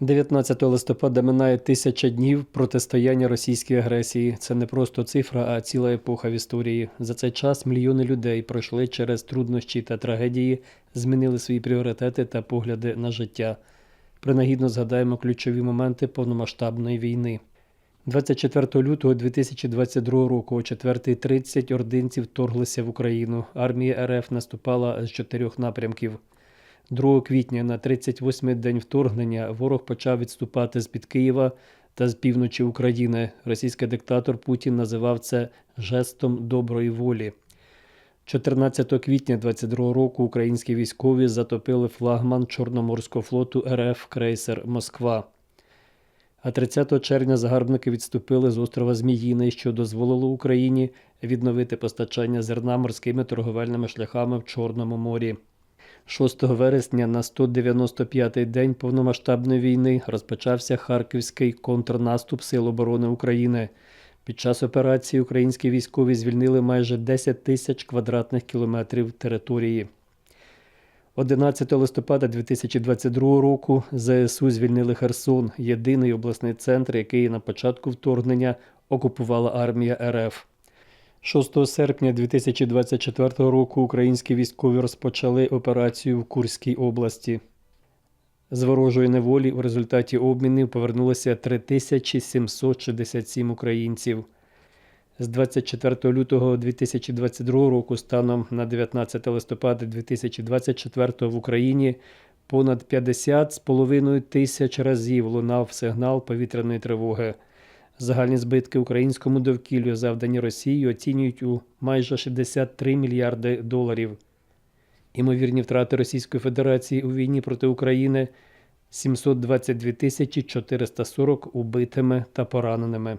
19 листопада минає тисяча днів протистояння російській агресії. Це не просто цифра, а ціла епоха в історії. За цей час мільйони людей пройшли через труднощі та трагедії, змінили свої пріоритети та погляди на життя. Принагідно згадаємо ключові моменти повномасштабної війни. 24 лютого 2022 року о 4.30 ординці вторглися в Україну. Армія РФ наступала з чотирьох напрямків. 2 квітня на 38-й день вторгнення ворог почав відступати з-під Києва та з півночі України. Російський диктатор Путін називав це жестом доброї волі. 14 квітня 22 року українські військові затопили флагман Чорноморського флоту РФ крейсер Москва. А 30 червня загарбники відступили з острова Зміїний, що дозволило Україні відновити постачання зерна морськими торговельними шляхами в Чорному морі. 6 вересня на 195-й день повномасштабної війни розпочався харківський контрнаступ Сил оборони України. Під час операції українські військові звільнили майже 10 тисяч квадратних кілометрів території. 11 листопада 2022 року ЗСУ звільнили Херсон, єдиний обласний центр, який на початку вторгнення окупувала армія РФ. 6 серпня 2024 року українські військові розпочали операцію в Курській області. З ворожої неволі у результаті обмінів повернулося 3767 українців. З 24 лютого 2022 року станом на 19 листопада 2024 в Україні понад 50,5 тисяч разів лунав сигнал повітряної тривоги. Загальні збитки українському довкіллю, завдані Росією, оцінюють у майже 63 мільярди доларів. Імовірні втрати Російської Федерації у війні проти України 722 тисячі 440 убитими та пораненими.